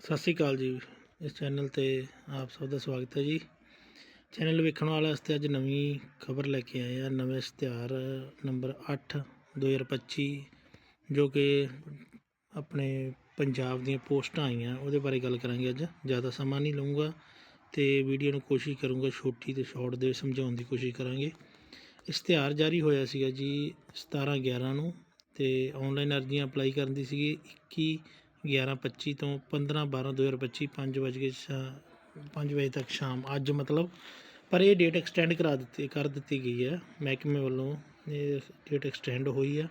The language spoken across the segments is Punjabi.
ਸਤਿ ਸ਼੍ਰੀ ਅਕਾਲ ਜੀ। ਇਸ ਚੈਨਲ ਤੇ ਆਪ ਸਭ ਦਾ ਸਵਾਗਤ ਹੈ ਜੀ। ਚੈਨਲ ਵੇਖਣ ਵਾਲੇ ਵਾਸਤੇ ਅੱਜ ਨਵੀਂ ਖਬਰ ਲੈ ਕੇ ਆਏ ਆ। ਨਵੇਂ ਇਸ਼ਤਿਹਾਰ ਨੰਬਰ 8 2025 ਜੋ ਕਿ ਆਪਣੇ ਪੰਜਾਬ ਦੀਆਂ ਪੋਸਟਾਂ ਆਈਆਂ, ਉਹਦੇ ਬਾਰੇ ਗੱਲ ਕਰਾਂਗੇ ਅੱਜ। ਜ਼ਿਆਦਾ ਸਮਾਂ ਨਹੀਂ ਲਵਾਂਗਾ ਤੇ ਵੀਡੀਓ ਨੂੰ ਕੋਸ਼ਿਸ਼ ਕਰੂੰਗਾ ਛੋਟੀ ਤੇ ਸ਼ਾਰਟ ਦੇ ਸਮਝਾਉਣ ਦੀ ਕੋਸ਼ਿਸ਼ ਕਰਾਂਗੇ। ਇਸ਼ਤਿਹਾਰ ਜਾਰੀ ਹੋਇਆ ਸੀਗਾ ਜੀ 17 11 ਨੂੰ ਤੇ ਆਨਲਾਈਨ ਅਰਜ਼ੀਆਂ ਅਪਲਾਈ ਕਰਨ ਦੀ ਸੀਗੀ 21 11 25 ਤੋਂ ਪੰਦਰਾਂ ਬਾਰਾਂ ਦੋ 15 12 2025 5 ਵਜੇ 5 ਵਜੇ ਤੱਕ ਸ਼ਾਮ। ਅੱਜ ਮਤਲਬ ਪਰ ਇਹ ਡੇਟ ਐਕਸਟੈਂਡ ਕਰਾ ਦਿੱਤੀ, ਕਰ ਦਿੱਤੀ ਗਈ ਹੈ। ਮਹਿਕਮੇ ਵੱਲੋਂ ਇਹ ਡੇਟ ਐਕਸਟੈਂਡ ਹੋਈ ਆ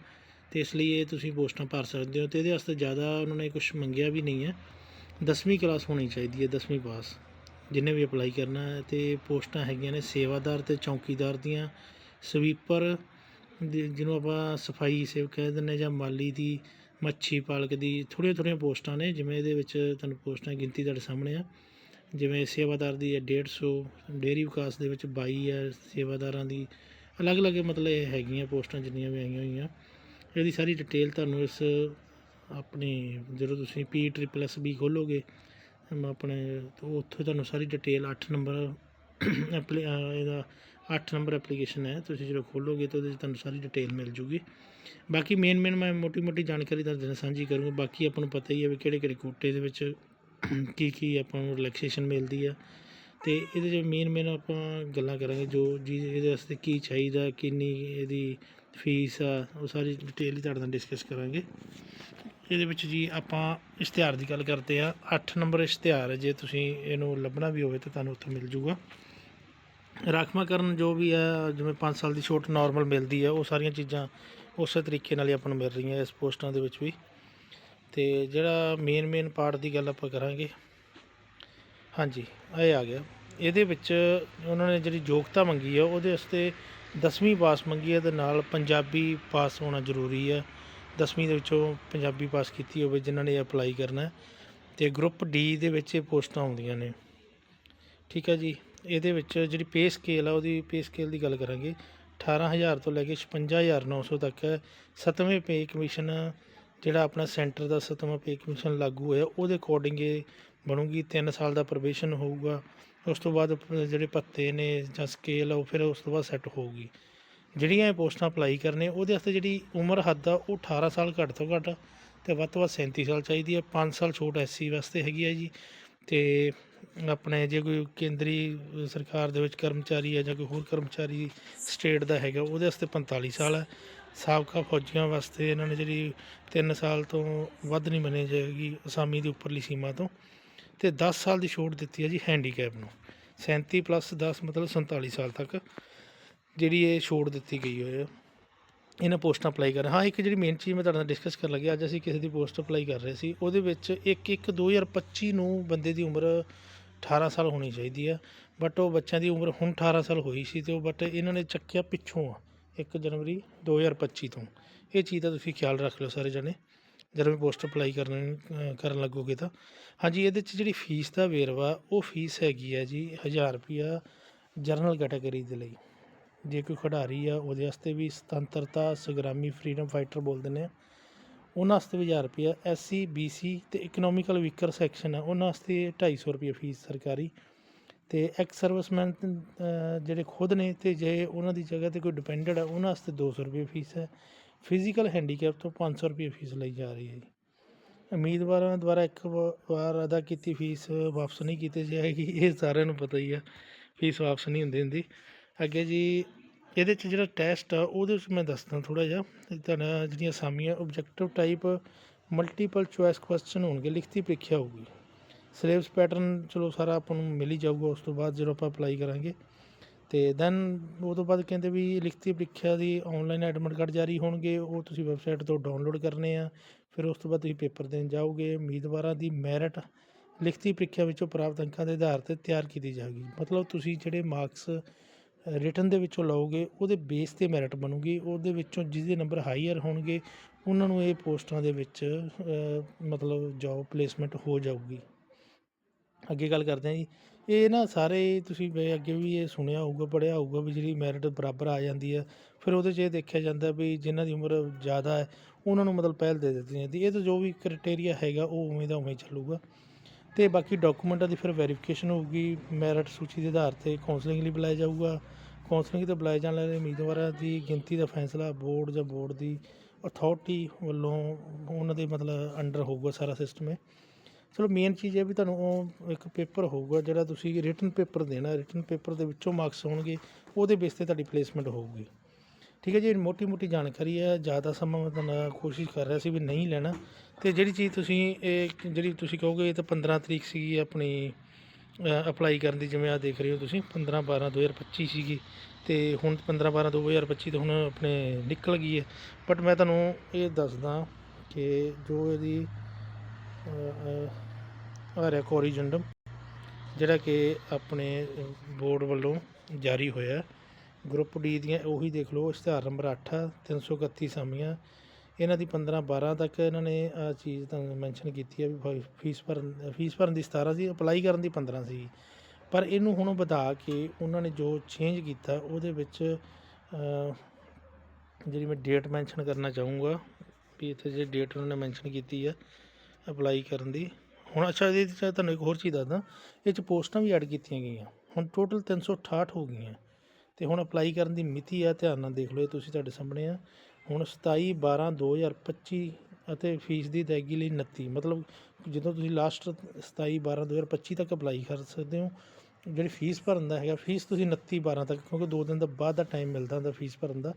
ਤੇ ਇਸ ਲਈ ਇਹ ਤੁਸੀਂ ਪੋਸਟਾਂ ਭਰ ਸਕਦੇ ਹੋ ਤੇ ਇਹਦੇ ਵਾਸਤੇ ਜ਼ਿਆਦਾ ਉਹਨਾਂ ਨੇ ਕੁਝ ਮੰਗਿਆ ਵੀ ਨਹੀਂ ਹੈ। 10ਵੀਂ ਕਲਾਸ ਹੋਣੀ ਚਾਹੀਦੀ ਹੈ 10ਵੀਂ ਪਾਸ ਜਿੰਨੇ ਵੀ ਅਪਲਾਈ ਕਰਨਾ ਹੈ ਤੇ ਪੋਸਟਾਂ ਹੈਗੀਆਂ ਨੇ ਸੇਵਾਦਾਰ ਤੇ ਚੌਕੀਦਾਰ ਦੀਆਂ। ਸਵੀਪਰ ਜਿਹਨੂੰ ਆਪਾਂ ਸਫ਼ਾਈ ਸੇਵਕ ਕਹਿ ਦਿੰਦੇ ਜਾਂ ਮਾਲੀ ਦੀ ਮੱਛੀ ਪਾਲਕ ਦੀ ਥੋੜ੍ਹੀਆਂ ਥੋੜ੍ਹੀਆਂ ਪੋਸਟਾਂ ਨੇ, ਜਿਵੇਂ ਇਹਦੇ ਵਿੱਚ ਤੁਹਾਨੂੰ ਪੋਸਟਾਂ ਗਿਣਤੀ ਤੁਹਾਡੇ ਸਾਹਮਣੇ ਆ। ਜਿਵੇਂ ਸੇਵਾਦਾਰ ਦੀ ਹੈ 150 ਡੇਅਰੀ ਵਿਕਾਸ ਦੇ ਵਿੱਚ 22 ਹੈ ਸੇਵਾਦਾਰਾਂ ਦੀ ਅਲੱਗ-ਅਲੱਗ ਮਤਲਬ ਇਹ ਹੈਗੀਆਂ ਪੋਸਟਾਂ ਜਿੰਨੀਆਂ ਵੀ ਆਈਆਂ ਹੋਈਆਂ। ਇਹਦੀ ਸਾਰੀ ਡਿਟੇਲ ਤੁਹਾਨੂੰ ਇਸ ਆਪਣੀ, ਜਦੋਂ ਤੁਸੀਂ ਪੀ ਟ੍ਰਿਪਲ ਐਸ ਬੀ ਖੋਲੋਗੇ ਆਪਣੇ ਤੋਂ ਉੱਥੇ ਤੁਹਾਨੂੰ ਸਾਰੀ ਡਿਟੇਲ 8 ਨੰਬਰ, ਐਪਲੀ ਇਹਦਾ 8 ਨੰਬਰ ਐਪਲੀਕੇਸ਼ਨ ਹੈ, ਤੁਸੀਂ ਜਦੋਂ ਖੋਲੋਗੇ ਤਾਂ ਉਹਦੇ 'ਚ ਤੁਹਾਨੂੰ ਸਾਰੀ ਡਿਟੇਲ ਮਿਲ ਜੂਗੀ। ਬਾਕੀ ਮੇਨ ਮੇਨ ਮੈਂ ਮੋਟੀ ਮੋਟੀ ਜਾਣਕਾਰੀ ਤੁਹਾਨੂੰ ਨਾਲ ਸਾਂਝੀ ਕਰੂੰਗਾ। ਬਾਕੀ ਆਪਾਂ ਨੂੰ ਪਤਾ ਹੀ ਹੈ ਵੀ ਕਿਹੜੇ ਕਿਹੜੇ ਕੋਟੇ ਦੇ ਵਿੱਚ ਕੀ ਕੀ ਆਪਾਂ ਨੂੰ ਰਿਲੈਕਸੇਸ਼ਨ ਮਿਲਦੀ ਆ। ਤੇ ਇਹਦੇ 'ਚ ਮੇਨ ਮੇਨ ਆਪਾਂ ਗੱਲਾਂ ਕਰਾਂਗੇ ਜੋ ਜੀ ਇਹਦੇ ਵਾਸਤੇ ਕੀ ਚਾਹੀਦਾ, ਕਿੰਨੀ ਇਹਦੀ ਫੀਸ ਆ, ਉਹ ਸਾਰੀ ਡਿਟੇਲ ਹੀ ਤੁਹਾਡੇ ਨਾਲ ਡਿਸਕਸ ਕਰਾਂਗੇ। ਇਹਦੇ ਵਿੱਚ ਜੀ ਆਪਾਂ ਇਸ਼ਤਿਹਾਰ ਦੀ ਗੱਲ ਕਰਦੇ ਆ 8 ਨੰਬਰ ਇਸ਼ਤਿਹਾਰ ਜੇ ਤੁਸੀਂ ਇਹਨੂੰ ਲੱਭਣਾ ਵੀ ਹੋਵੇ ਤਾਂ ਤੁਹਾਨੂੰ ਉੱਥੇ ਮਿਲ ਜੂਗਾ। ਰਾਖਵਾਂਕਰਨ ਜੋ ਵੀ ਹੈ ਜਿਵੇਂ 5 ਸਾਲ ਦੀ ਛੋਟ ਨਾਰਮਲ ਮਿਲਦੀ ਹੈ ਉਹ ਸਾਰੀਆਂ ਚੀਜ਼ਾਂ ਉਸੇ ਤਰੀਕੇ ਨਾਲ ਹੀ ਆਪਾਂ ਨੂੰ ਮਿਲ ਰਹੀਆਂ ਇਸ ਪੋਸਟਾਂ ਦੇ ਵਿੱਚ ਵੀ। ਤੇ ਜਿਹੜਾ ਮੇਨ ਮੇਨ ਪਾਰਟ ਦੀ ਗੱਲ ਆਪਾਂ ਕਰਾਂਗੇ। ਹਾਂਜੀ, ਇਹ ਆ ਗਿਆ। ਇਹਦੇ ਵਿੱਚ ਉਹਨਾਂ ਨੇ ਜਿਹੜੀ ਯੋਗਤਾ ਮੰਗੀ ਆ, ਉਹਦੇ ਵਾਸਤੇ 10ਵੀਂ ਪਾਸ ਮੰਗੀ ਹੈ ਤੇ ਨਾਲ ਪੰਜਾਬੀ ਪਾਸ ਹੋਣਾ ਜ਼ਰੂਰੀ ਹੈ 10ਵੀਂ ਦੇ ਵਿੱਚੋਂ ਪੰਜਾਬੀ ਪਾਸ ਕੀਤੀ ਹੋਵੇ, ਜਿਨ੍ਹਾਂ ਨੇ ਅਪਲਾਈ ਕਰਨਾ ਹੈ। ਤੇ ਗਰੁੱਪ ਡੀ ਦੇ ਵਿੱਚ ਇਹ ਪੋਸਟਾਂ ਆਉਂਦੀਆਂ ਨੇ। ਠੀਕ ਹੈ ਜੀ? ਇਹਦੇ ਵਿੱਚ ਜਿਹੜੀ ਪੇ ਸਕੇਲ ਆ, ਉਹਦੀ ਪੇ ਸਕੇਲ ਦੀ ਗੱਲ ਕਰਾਂਗੇ। 18000 ਤੋਂ ਲੈ ਕੇ 56900 ਤੱਕ ਹੈ ਸੱਤਵੇਂ ਪੇ ਕਮਿਸ਼ਨ ਜਿਹੜਾ ਆਪਣਾ ਸੈਂਟਰ ਦਾ ਸੱਤਵਾਂ ਪੇ ਕਮਿਸ਼ਨ ਲਾਗੂ ਹੋਇਆ, ਉਹਦੇ ਅਕੋਰਡਿੰਗ ਇਹ ਬਣੂਗੀ। 3 ਸਾਲ ਦਾ ਪ੍ਰੋਬੇਸ਼ਨ ਹੋਊਗਾ, ਉਸ ਤੋਂ ਬਾਅਦ ਜਿਹੜੇ ਭੱਤੇ ਨੇ ਜਾਂ ਸਕੇਲ ਆ, ਉਹ ਫਿਰ ਉਸ ਤੋਂ ਬਾਅਦ ਸੈੱਟ ਹੋਊਗੀ। ਜਿਹੜੀਆਂ ਇਹ ਪੋਸਟਾਂ ਅਪਲਾਈ ਕਰਨੇ, ਉਹਦੇ ਵਾਸਤੇ ਜਿਹੜੀ ਉਮਰ ਹੱਦ ਆ, ਉਹ 18 ਸਾਲ ਘੱਟ ਤੋਂ ਘੱਟ ਤੇ ਵੱਧ ਤੋਂ ਵੱਧ 37 ਸਾਲ ਚਾਹੀਦੀ ਹੈ 5 ਸਾਲ ਛੋਟ ਐਸਸੀ ਵਾਸਤੇ ਹੈਗੀ ਹੈ ਜੀ ਤੇ ਆਪਣੇ ਜੇ ਕੋਈ ਕੇਂਦਰੀ ਸਰਕਾਰ ਦੇ ਵਿੱਚ ਕਰਮਚਾਰੀ ਹੈ ਜਾਂ ਕੋਈ ਹੋਰ ਕਰਮਚਾਰੀ ਸਟੇਟ ਦਾ ਹੈਗਾ, ਉਹਦੇ ਵਾਸਤੇ 45 ਸਾਲ ਹੈ। ਸਾਬਕਾ ਫੌਜੀਆਂ ਵਾਸਤੇ ਇਹਨਾਂ ਨੇ ਜਿਹੜੀ 3 ਸਾਲ ਤੋਂ ਵੱਧ ਨਹੀਂ ਮੰਨੀ ਜਾਏਗੀ, ਅਸਾਮੀ ਦੀ ਉੱਪਰਲੀ ਸੀਮਾ ਤੋਂ। ਤੇ 10 ਸਾਲ ਦੀ ਛੋਟ ਦਿੱਤੀ ਹੈ ਜੀ ਹੈਂਡੀਕੈਪ ਨੂੰ। 37 ਪਲੱਸ 10 ਮਤਲਬ 47 ਸਾਲ ਤੱਕ ਜਿਹੜੀ ਇਹ ਛੋਟ ਦਿੱਤੀ ਗਈ ਹੋਈ ਹੈ। ਇਹਨਾਂ ਪੋਸਟਾਂ ਅਪਲਾਈ ਕਰ ਹਾਂ, ਇੱਕ ਜਿਹੜੀ ਮੇਨ ਚੀਜ਼ ਮੈਂ ਤੁਹਾਡੇ ਨਾਲ ਡਿਸਕਸ ਕਰਨ ਲੱਗਿਆ, ਅੱਜ ਅਸੀਂ ਕਿਸੇ ਦੀ ਪੋਸਟ ਅਪਲਾਈ ਕਰ ਰਹੇ ਸੀ, ਉਹਦੇ ਵਿੱਚ 1 1 2025 ਨੂੰ ਬੰਦੇ ਦੀ ਉਮਰ 18 ਸਾਲ ਹੋਣੀ ਚਾਹੀਦੀ ਆ ਬਟ ਉਹ ਬੱਚਿਆਂ ਦੀ ਉਮਰ ਹੁਣ 18 ਸਾਲ ਹੋਈ ਸੀ ਤੇ ਉਹ ਬਟ ਇਹਨਾਂ ਨੇ ਚੱਕਿਆ ਪਿੱਛੋਂ ਆ 1 ਜਨਵਰੀ 2025 ਤੋਂ। ਇਹ ਚੀਜ਼ ਦਾ ਤੁਸੀਂ ਖਿਆਲ ਰੱਖ ਲਿਓ ਸਾਰੇ ਜਣੇ, ਜਦੋਂ ਵੀ ਪੋਸਟ ਅਪਲਾਈ ਕਰਨ ਕਰਨ ਲੱਗੋਗੇ ਤਾਂ। ਹਾਂਜੀ, ਇਹਦੇ 'ਚ ਜਿਹੜੀ ਫੀਸ ਦਾ ਵੇਰਵਾ, ਉਹ ਫੀਸ ਹੈਗੀ ਹੈ ਜੀ 1000 ਰੁਪਿਆ ਜਰਨਲ ਕੈਟਾਗਰੀ ਦੇ ਲਈ। ਜੇ ਕੋਈ ਖਿਡਾਰੀ ਆ, ਉਹਦੇ ਵਾਸਤੇ ਵੀ ਸੁਤੰਤਰਤਾ, ਸੰਗਰਾਮੀ ਫਰੀडम ਫਾਈਟਰ ਬੋਲਦੇ ਨੇ। ਉਹਨਾਂ ਵਾਸਤੇ ਵੀ 1000 ਰੁਪਿਆ ਐਸਸੀ ਬੀਸੀ ਤੇ ਇਕਨੋਮਿਕਲ ਵੀਕਰ ਸੈਕਸ਼ਨ ਹੈ ਉਹਨਾਂ ਵਾਸਤੇ 250 ਰੁਪਏ ਫੀਸ ਸਰਕਾਰੀ। ਤੇ ਐਕਸ ਸਰਵਿਸਮੈਨ ਜਿਹੜੇ ਖੁਦ ਨੇ ਤੇ ਜੇ ਉਹਨਾਂ ਦੀ ਜਗ੍ਹਾ ਤੇ ਕੋਈ ਡਿਪੈਂਡੈਂਟ ਹੈ ਉਹਨਾਂ ਵਾਸਤੇ 200 ਰੁਪਏ ਫੀਸ ਹੈ ਫਿਜ਼ੀਕਲ ਹੈਂਡੀਕੈਪ ਤੋਂ 500 ਰੁਪਏ ਫੀਸ ਲਈ ਜਾ ਰਹੀ ਹੈ ਜੀ। ਉਮੀਦਵਾਰਾਂ ਦੁਆਰਾ ਇੱਕ ਵਾ- ਵਾਰ ਅਦਾ ਕੀਤੀ ਫੀਸ ਵਾਪਸ ਨਹੀਂ ਕੀਤੀ ਜਾਏਗੀ, ਇਹ ਸਾਰਿਆਂ ਨੂੰ ਪਤਾ ਹੀ ਆ। ਫੀਸ ਵਾਪਸ ਨਹੀਂ ਹੁੰਦੀ ਹੁੰਦੀ। ਅੱਗੇ ਜੀ ਇਹਦੇ 'ਚ ਜਿਹੜਾ ਟੈਸਟ ਆ, ਉਹਦੇ ਵਿੱਚ ਮੈਂ ਦੱਸਦਾ ਥੋੜ੍ਹਾ ਜਿਹਾ ਤੁਹਾਡਾ ਜਿਹੜੀਆਂ ਅਸਾਮੀਆਂ objective type multiple choice question ਹੋਣਗੇ, ਲਿਖਤੀ ਪ੍ਰੀਖਿਆ ਹੋਊਗੀ। ਸਿਲੇਬਸ ਪੈਟਰਨ ਚਲੋ ਸਾਰਾ ਆਪਾਂ ਨੂੰ ਮਿਲ ਹੀ ਜਾਊਗਾ, ਉਸ ਤੋਂ ਬਾਅਦ ਜਦੋਂ ਆਪਾਂ ਅਪਲਾਈ ਕਰਾਂਗੇ। ਤੇ ਦੈਨ ਉਹ ਤੋਂ ਬਾਅਦ ਕਹਿੰਦੇ ਵੀ ਲਿਖਤੀ ਪ੍ਰੀਖਿਆ ਦੀ ਆਨਲਾਈਨ ਐਡਮਿਟ ਕਾਰਡ ਜਾਰੀ ਹੋਣਗੇ, ਉਹ ਤੁਸੀਂ ਵੈਬਸਾਈਟ ਤੋਂ ਡਾਊਨਲੋਡ ਕਰਨੇ ਆ। ਫਿਰ ਉਸ ਤੋਂ ਬਾਅਦ ਤੁਸੀਂ ਪੇਪਰ ਦੇਣ ਜਾਓਗੇ, ਉਮੀਦਵਾਰਾਂ ਦੀ ਮੈਰਿਟ ਲਿਖਤੀ ਪ੍ਰੀਖਿਆ ਵਿੱਚੋਂ ਪ੍ਰਾਪਤ ਅੰਕਾਂ ਦੇ ਆਧਾਰ ਤੇ ਤਿਆਰ ਕੀਤੀ ਜਾਵੇਗੀ ਮਤਲਬ ਤੁਸੀਂ ਜਿਹੜੇ ਮਾਰਕਸ ਰਿਟਨ ਦੇ ਵਿੱਚੋਂ ਲਓਗੇ, ਉਹਦੇ ਬੇਸ ਤੇ ਮੈਰਿਟ ਬਣੂਗੀ, ਉਹਦੇ ਵਿੱਚੋਂ ਜਿਹਦੇ ਨੰਬਰ ਹਾਈਅਰ ਹੋਣਗੇ, ਉਹਨਾਂ ਨੂੰ ਇਹ ਪੋਸਟਾਂ ਦੇ ਵਿੱਚ ਮਤਲਬ ਜੋਬ ਪਲੇਸਮੈਂਟ ਹੋ ਜਾਊਗੀ। ਅੱਗੇ ਗੱਲ ਕਰਦੇ ਹਾਂ ਜੀ, ਇਹ ਨਾ ਸਾਰੇ ਤੁਸੀਂ ਅੱਗੇ ਵੀ ਇਹ ਸੁਣਿਆ ਹੋਊਗਾ, ਪੜ੍ਹਿਆ ਹੋਊਗਾ ਵੀ ਜਿਹੜੀ ਮੈਰਿਟ ਬਰਾਬਰ ਆ ਜਾਂਦੀ ਹੈ, ਫਿਰ ਉਹਦੇ 'ਚ ਇਹ ਦੇਖਿਆ ਜਾਂਦਾ ਵੀ ਜਿਨ੍ਹਾਂ ਦੀ ਉਮਰ ਜ਼ਿਆਦਾ ਹੈ, ਉਹਨਾਂ ਨੂੰ ਮਤਲਬ ਪਹਿਲ ਦੇ ਦਿੱਤੀ ਜਾਂਦੀ ਇਹ ਤਾਂ ਜੋ ਵੀ ਕ੍ਰਾਈਟੇਰੀਆ ਹੈਗਾ, ਉਹ ਉਵੇਂ ਦਾ ਉਵੇਂ ਚੱਲੂਗਾ। ਤੇ ਬਾਕੀ ਡਾਕੂਮੈਂਟਾਂ ਦੀ ਫਿਰ ਵੈਰੀਫਿਕੇਸ਼ਨ ਹੋਊਗੀ ਮੈਰਿਟ ਸੂਚੀ ਦੇ ਆਧਾਰ ਤੇ ਕਾਉਂਸਲਿੰਗ ਲਈ ਬੁਲਾਇਆ ਜਾਊਗਾ। ਕਾਉਂਸਲਿੰਗ ਤੇ ਬੁਲਾਏ ਜਾਣ ਵਾਲੇ ਉਮੀਦਵਾਰਾਂ ਦੀ ਗਿਣਤੀ ਦਾ ਫੈਸਲਾ ਬੋਰਡ ਜਾਂ ਬੋਰਡ ਦੀ ਅਥਾਰਟੀ ਵੱਲੋਂ ਉਹਨਾਂ ਦੇ ਮਤਲਬ ਅੰਡਰ ਹੋਊਗਾ ਸਾਰਾ ਸਿਸਟਮ ਹੈ ਚਲੋ ਮੇਨ ਚੀਜ਼ ਇਹ ਵੀ ਤੁਹਾਨੂੰ ਉਹ ਇੱਕ ਪੇਪਰ ਹੋਊਗਾ ਜਿਹੜਾ ਤੁਸੀਂ ਰਿਟਨ ਪੇਪਰ ਦੇਣਾ ਰਿਟਨ ਪੇਪਰ ਦੇ ਵਿੱਚੋਂ ਮਾਰਕਸ ਹੋਣਗੇ, ਉਹਦੇ ਬੇਸ ਤੇ ਤੁਹਾਡੀ ਪਲੇਸਮੈਂਟ ਹੋਊਗੀ। ਠੀਕ ਹੈ ਜੀ ਮੋਟੀ ਮੋਟੀ ਜਾਣਕਾਰੀ ਹੈ, ਜ਼ਿਆਦਾ ਸਮਾਂ ਮੈਂ ਤੁਹਾਨੂੰ ਕੋਸ਼ਿਸ਼ ਕਰ ਰਿਹਾ ਸੀ ਵੀ ਨਹੀਂ ਲੈਣਾ। ਤੇ ਜਿਹੜੀ ਚੀਜ਼ ਤੁਸੀਂ, ਇਹ ਜਿਹੜੀ ਤੁਸੀਂ ਕਹੋਗੇ, ਇਹ ਤਾਂ 15 ਤਰੀਕ ਸੀਗੀ ਆਪਣੀ ਅਪਲਾਈ ਕਰਨ ਦੀ, ਜਿਵੇਂ ਆ ਦੇਖ ਰਹੇ ਹੋ ਤੁਸੀਂ 15 12 2025 ਸੀਗੀ। ਤੇ ਹੁਣ 15 12 2025 ਤੇ ਹੁਣ ਆਪਣੇ ਨਿਕਲ ਗਈ ਹੈ। ਬਟ ਮੈਂ ਤੁਹਾਨੂੰ ਇਹ ਦੱਸਦਾ ਕਿ ਜੋ ਇਹਦੀ ਆ ਰਿਹਾ ਕੋਰੀਜੰਡਮ ਜਿਹੜਾ ਕਿ ਆਪਣੇ ਬੋਰਡ ਵੱਲੋਂ ਜਾਰੀ ਹੋਇਆ ਗਰੁੱਪ ਡੀ ਦੀਆਂ ਉਹੀ ਦੇਖ ਲਓ, ਇਸ਼ਤਿਹਾਰ ਨੰਬਰ 8 ਆ 331 ਸਾਮੀਆਂ। ਇਹਨਾਂ ਦੀ 15 12 ਤੱਕ ਇਹਨਾਂ ਨੇ ਆ ਚੀਜ਼ ਤੁਹਾਨੂੰ ਮੈਂਸ਼ਨ ਕੀਤੀ ਹੈ ਵੀ ਫੀ- ਫੀਸ ਭਰਨ ਫੀਸ ਭਰਨ ਦੀ 17 ਸੀ ਅਪਲਾਈ ਕਰਨ ਦੀ 15 ਸੀ। ਪਰ ਇਹਨੂੰ ਹੁਣ ਵਧਾ ਕੇ ਉਹਨਾਂ ਨੇ ਜੋ ਚੇਂਜ ਕੀਤਾ, ਉਹਦੇ ਵਿੱਚ ਜਿਹੜੀ ਮੈਂ ਡੇਟ ਮੈਂਸ਼ਨ ਕਰਨਾ ਚਾਹੂੰਗਾ, ਵੀ ਇੱਥੇ ਜੇ ਡੇਟ ਉਹਨਾਂ ਨੇ ਮੈਂਸ਼ਨ ਕੀਤੀ ਹੈ ਅਪਲਾਈ ਕਰਨ ਦੀ। ਹੁਣ ਅੱਛਾ, ਇਹਦੇ 'ਚ ਤੁਹਾਨੂੰ ਇੱਕ ਹੋਰ ਚੀਜ਼ ਦੱਸਦਾ, ਇਹ 'ਚ ਪੋਸਟਾਂ ਵੀ ਐਡ ਕੀਤੀਆਂ ਗਈਆਂ। ਹੁਣ ਟੋਟਲ 368 ਹੋ ਗਈਆਂ। ਤੇ ਹੁਣ ਅਪਲਾਈ ਕਰਨ ਦੀ ਮਿਤੀ ਆ, ਧਿਆਨ ਨਾਲ ਦੇਖ ਲਓ ਇਹ ਤੁਸੀਂ ਤੁਹਾਡੇ ਸਾਹਮਣੇ ਆ। ਹੁਣ 27 12 2025 ਅਤੇ ਫੀਸ ਦੀ ਅਦਾਇਗੀ ਲਈ 29 ਮਤਲਬ ਜਦੋਂ ਤੁਸੀਂ ਲਾਸਟ 27 12 2025 ਤੱਕ ਅਪਲਾਈ ਕਰ ਸਕਦੇ ਹੋ, ਜਿਹੜੀ ਫੀਸ ਭਰਨ ਦਾ ਹੈਗਾ, ਫੀਸ ਤੁਸੀਂ 29 12 ਤੱਕ, ਕਿਉਂਕਿ ਦੋ ਦਿਨ ਦਾ ਬਾਅਦ ਦਾ ਟਾਈਮ ਮਿਲਦਾ ਹੁੰਦਾ ਫੀਸ ਭਰਨ ਦਾ,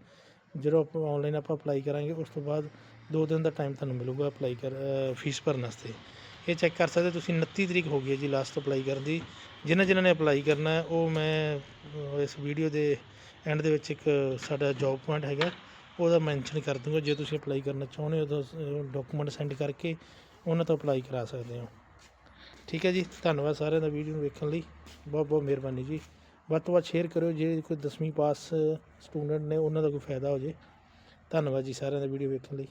ਜਦੋਂ ਆਪਾਂ ਆਨਲਾਈਨ ਆਪਾਂ ਅਪਲਾਈ ਕਰਾਂਗੇ, ਉਸ ਤੋਂ ਬਾਅਦ ਦੋ ਦਿਨ ਦਾ ਟਾਈਮ ਤੁਹਾਨੂੰ ਮਿਲੂਗਾ ਅਪਲਾਈ ਕਰ ਫੀਸ ਭਰਨ ਵਾਸਤੇ। ਇਹ ਚੈੱਕ ਕਰ ਸਕਦੇ ਤੁਸੀਂ 29 ਤਰੀਕ ਹੋ ਗਈ ਹੈ ਜੀ ਲਾਸਟ ਅਪਲਾਈ ਕਰਨ ਦੀ। ਜਿਨ੍ਹਾਂ ਜਿਨ੍ਹਾਂ ਨੇ ਅਪਲਾਈ ਕਰਨਾ ਉਹ ਮੈਂ ਇਸ ਵੀਡੀਓ ਦੇ ਐਂਡ ਦੇ ਵਿੱਚ ਇੱਕ ਸਾਡਾ ਜੌਬ ਪੁਆਇੰਟ ਹੈਗਾ, ਉਹਦਾ ਮੈਂਸ਼ਨ ਕਰ ਦੂੰਗਾ। ਜੇ ਤੁਸੀਂ ਅਪਲਾਈ ਕਰਨਾ ਚਾਹੁੰਦੇ ਹੋ ਤਾਂ ਡਾਕੂਮੈਂਟ ਸੈਂਡ ਕਰਕੇ ਉਹਨਾਂ ਤੋਂ ਅਪਲਾਈ ਕਰਾ ਸਕਦੇ ਹੋ। ਠੀਕ ਹੈ ਜੀ, ਧੰਨਵਾਦ ਸਾਰਿਆਂ ਦਾ ਵੀਡੀਓ ਨੂੰ ਵੇਖਣ ਲਈ। ਬਹੁਤ ਬਹੁਤ ਮਿਹਰਬਾਨੀ ਜੀ। ਵੱਧ ਤੋਂ ਵੱਧ ਸ਼ੇਅਰ ਕਰਿਓ ਜਿਹੜੇ ਕੋਈ 10ਵੀਂ ਪਾਸ ਸਟੂਡੈਂਟ ਨੇ, ਉਹਨਾਂ ਦਾ ਕੋਈ ਫਾਇਦਾ ਹੋ ਜੇ। ਧੰਨਵਾਦ ਜੀ ਸਾਰਿਆਂ ਦਾ ਵੀਡੀਓ ਵੇਖਣ ਲਈ।